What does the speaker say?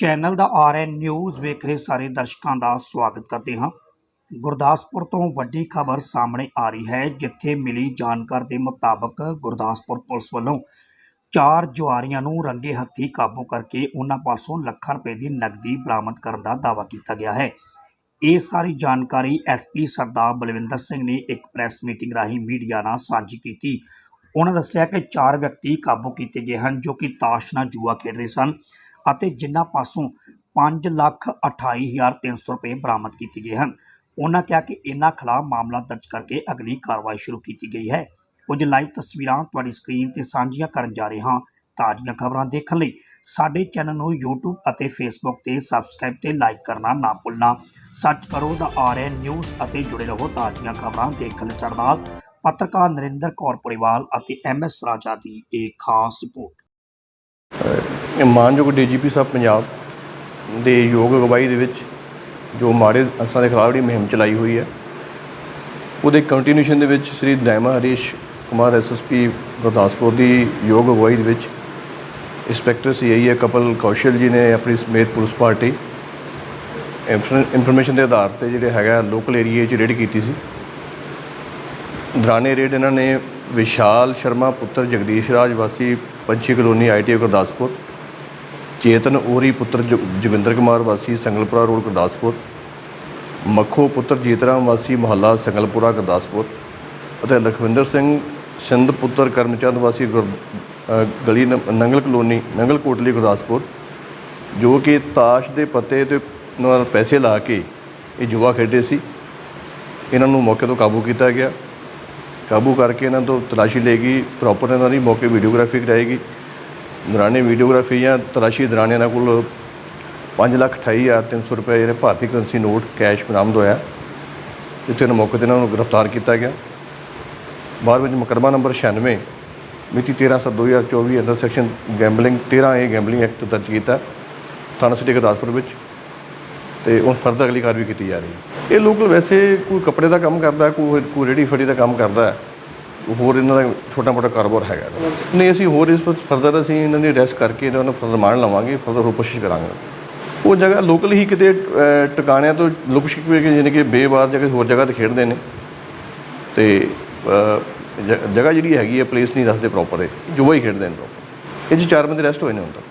Channel ਦਾ RN news ਵੇਖ ਰਹੇ ਸਾਰੇ ਦਰਸ਼ਕਾਂ ਦਾ ਸਵਾਗਤ ਕਰਦੇ ਹਾਂ। ਗੁਰਦਾਸਪੁਰ ਤੋਂ ਵੱਡੀ ਖਬਰ ਸਾਹਮਣੇ ਆ ਰਹੀ ਹੈ, ਜਿੱਥੇ ਮਿਲੀ ਜਾਣਕਾਰੀ ਦੇ ਮੁਤਾਬਕ ਗੁਰਦਾਸਪੁਰ ਪੁਲਿਸ ਵੱਲੋਂ ਚਾਰ ਜੁਆਰੀਆਂ ਨੂੰ ਰੰਗੇ ਹੱਥੀ ਕਾਬੂ ਕਰਕੇ ਉਹਨਾਂ ਪਾਸੋਂ ਲੱਖਾਂ ਰੁਪਏ ਦੀ ਨਕਦੀ ਬਰਾਮਦ ਕਰਨ ਦਾ ਦਾਅਵਾ ਕੀਤਾ ਗਿਆ ਹੈ। ਇਹ ਸਾਰੀ ਜਾਣਕਾਰੀ ਐਸਪੀ ਸਰਦਾਰ ਬਲਵਿੰਦਰ ਸਿੰਘ ਨੇ ਇੱਕ ਪ੍ਰੈਸ ਮੀਟਿੰਗ ਰਾਹੀਂ ਮੀਡੀਆ ਨਾਲ ਸਾਂਝੀ ਕੀਤੀ। ਉਹਨਾਂ ਦੱਸਿਆ ਕਿ ਚਾਰ ਵਿਅਕਤੀ ਕਾਬੂ ਕੀਤੇ ਗਏ ਹਨ, ਜੋ ਕਿ ਤਾਸ਼ ਨਾਲ ਜੂਆ ਖੇਡ ਰਹੇ ਸਨ। ਅਤੇ ਜਿਨ੍ਹਾਂ ਪਾਸੋਂ 5 ਲੱਖ 28300 ਰੁਪਏ ਬਰਾਮਦ ਕੀਤੇ ਗਏ ਹਨ। ਉਹਨਾਂ ਕਿਹਾ ਕਿ ਇਹਨਾਂ ਖਿਲਾਫ ਮਾਮਲਾ ਦਰਜ ਕਰਕੇ ਅਗਲੀ ਕਾਰਵਾਈ ਸ਼ੁਰੂ ਕੀਤੀ ਗਈ ਹੈ। ਕੁਝ ਲਾਈਵ ਤਸਵੀਰਾਂ ਤੁਹਾਡੀ ਸਕਰੀਨ ਤੇ ਸਾਂਝੀਆਂ ਕਰਨ ਜਾ ਰਹੇ ਹਾਂ। ਤਾਜ਼ੀਆਂ ਖਬਰਾਂ ਦੇਖਣ ਲਈ ਸਾਡੇ ਚੈਨਲ ਨੂੰ YouTube ਅਤੇ Facebook ਤੇ ਸਬਸਕ੍ਰਾਈਬ ਤੇ ਲਾਈਕ ਕਰਨਾ ਨਾ ਭੁੱਲਣਾ। ਸਰਚ ਕਰੋ ਦਾ ਆਰਐਨ ਨਿਊਜ਼ ਅਤੇ ਜੁੜੇ ਰਹੋ ਤਾਜ਼ੀਆਂ ਖਬਰਾਂ ਦੇਖਣ ਲਈ ਸਾਡੇ ਨਾਲ। ਪੱਤਰਕਾਰ ਨਰਿੰਦਰ ਕੌਰ ਪਰਿਵਾਲ ਅਤੇ ਐਮਐਸ ਰਾਜਾ ਦੀ ਇੱਕ ਖਾਸ ਰਿਪੋਰਟ। ਮਾਨਯੋਗ ਡੀਜੀਪੀ ਸਾਹਿਬ ਪੰਜਾਬ ਦੇ ਯੋਗ ਅਗਵਾਈ ਦੇ ਵਿੱਚ ਜੋ ਮਾੜੇ ਅਨਸਰਾਂ ਦੇ ਖਿਲਾਫ ਜਿਹੜੀ ਮੁਹਿੰਮ ਚਲਾਈ ਹੋਈ ਹੈ, ਉਹਦੇ ਕੰਟੀਨਿਊਸ਼ਨ ਦੇ ਵਿੱਚ ਸ੍ਰੀ ਦੈਮਾ ਹਰੀਸ਼ ਕੁਮਾਰ ਐਸਐਸਪੀ ਗੁਰਦਾਸਪੁਰ ਦੀ ਯੋਗ ਅਗਵਾਈ ਦੇ ਵਿੱਚ ਇੰਸਪੈਕਟਰ ਸੀਆਈਏ ਹੈ ਕਪਲ ਕੌਸ਼ਲ ਜੀ ਨੇ ਆਪਣੀ ਸਮੇਤ ਪੁਲਿਸ ਪਾਰਟੀ ਇਨਫੋਰਮੇਸ਼ਨ ਦੇ ਆਧਾਰ ਤੇ ਜਿਹੜੇ ਹੈਗਾ ਲੋਕਲ ਏਰੀਏ 'ਚ ਰੇਡ ਕੀਤੀ ਸੀ। ਦੌਰਾਨੇ ਰੇਡ ਇਹਨਾਂ ਨੇ ਵਿਸ਼ਾਲ ਸ਼ਰਮਾ ਪੁੱਤਰ ਜਗਦੀਸ਼ ਰਾਜ ਵਾਸੀ ਪੰਛੀ ਕਲੋਨੀ ਆਈਟੀ ਗੁਰਦਾਸਪੁਰ ਚੇਤਨ ਓਰੀ ਪੁੱਤਰ ਜੋ- ਜੋਗਿੰਦਰ ਕੁਮਾਰ ਵਾਸੀ, ਸੰਗਲਪੁਰਾ ਰੋਡ, ਗੁਰਦਾਸਪੁਰ। ਮੱਖੋ ਪੁੱਤਰ ਜੀਤਰਾਮ ਵਾਸੀ, ਮੁਹੱਲਾ ਸੰਗਲਪੁਰਾ, ਗੁਰਦਾਸਪੁਰ। ਅਤੇ ਲਖਵਿੰਦਰ ਸਿੰਘ ਸਿੰਧ ਪੁੱਤਰ ਕਰਮਚੰਦ ਵਾਸੀ, ਗੁਰ- ਗਲੀ ਨੰਗਲ ਕਲੋਨੀ, ਨੰਗਲ ਕੋਟਲੀ, ਗੁਰਦਾਸਪੁਰ। ਜੋ ਕਿ ਤਾਸ਼ ਦੇ ਪੱਤੇ ਤੇ ਨਾਲ ਪੈਸੇ ਲਾ ਕੇ ਇਹ ਜੁਆ ਖੇਡੇ ਸੀ। ਇਹਨਾਂ ਨੂੰ ਮੌਕੇ ਤੋਂ ਕਾਬੂ ਕੀਤਾ ਗਿਆ। ਕਾਬੂ ਕਰਕੇ ਇਹਨਾਂ ਤੋਂ ਤਲਾਸ਼ੀ ਲਈ ਗਈ। ਪ੍ਰੋਪਰ ਇਹਨਾਂ ਦੀ ਮੌਕੇ ਵੀਡੀਓਗ੍ਰਾਫੀ ਕਰਾਏਗੀ ਦੌਰਾਨੇ ਵੀਡੀਓਗ੍ਰਾਫੀ ਜਾਂ ਤਲਾਸ਼ੀ ਦੌਰਾਨ ਇਹਨਾਂ ਕੋਲ 528300 ਰੁਪਏ ਜਿਹੜੇ ਭਾਰਤੀ ਕਰੰਸੀ ਨੋਟ ਕੈਸ਼ ਬਰਾਮਦ ਹੋਇਆ। ਜਿੱਥੇ ਇਹਨਾਂ ਮੌਕੇ ਤੇ ਇਹਨਾਂ ਨੂੰ ਗ੍ਰਿਫਤਾਰ ਕੀਤਾ ਗਿਆ। ਬਾਅਦ ਵਿੱਚ ਮੁਕੱਦਮਾ ਨੰਬਰ 96 ਮਿਤੀ 13/7/2024 under section gambling 13 A gambling act ਦਰਜ ਕੀਤਾ, ਥਾਣਾ ਸਿਟੀ ਗੁਰਦਾਸਪੁਰ ਵਿੱਚ। ਤੇ ਹੁਣ ਫਰਦਰ ਅਗਲੀ ਕਾਰਵਾਈ ਕੀਤੀ ਜਾ ਰਹੀ ਹੈ। ਇਹ ਲੋਕਲ ਵੈਸੇ ਕੋਈ ਕੱਪੜੇ ਦਾ ਕੰਮ ਕਰਦਾ, ਕੋਈ ਕੋਈ ਰੇੜੀ ਫੜੀ ਦਾ ਕੰਮ ਕਰਦਾ। ਹੈ ਹੋਰ ਇਹਨਾਂ ਦਾ ਛੋਟਾ ਮੋਟਾ ਕਾਰੋਬਾਰ ਹੈਗਾ ਨਹੀਂ ਅਸੀਂ ਹੋਰ ਇਸ ਵਿੱਚ ਫਰਦਰ ਅਸੀਂ ਇਹਨਾਂ ਦੀ ਅਰੈਸਟ ਕਰਕੇ ਇਹਨਾਂ ਨੂੰ ਫਰਦਰ ਮਾਰਨ ਲਵਾਂਗੇ ਫਰਦਰ ਹੋਰ ਕੋਸ਼ਿਸ਼ ਕਰਾਂਗੇ। ਉਹ ਜਗ੍ਹਾ ਲੋਕਲ ਹੀ ਕਿਤੇ ਅਹ, ਟਿਕਾਣਿਆਂ ਤੋਂ ਲੁਕ ਛਿਪ ਕੇ ਯਾਨੀ ਕਿ ਬੇਵਾਰ ਜਗ੍ਹਾ ਹੋਰ ਜਗ੍ਹਾ ਤੇ ਖੇਡਦੇ ਨੇ। ਤੇ ਅਹ, ਜ- ਜਗ੍ਹਾ ਜਿਹੜੀ ਹੈਗੀ ਹੈ ਪਲੇਸ ਨਹੀਂ ਦੱਸਦੇ ਪ੍ਰੋਪਰ ਹੈ ਜੁਆ ਹੀ ਖੇਡਦੇ ਨੇ proper। ਇਹ 'ਚ ਚਾਰ ਬੰਦੇ ਅਰੈਸਟ ਹੋਏ ਨੇ ਹੁਣ ਤੱਕ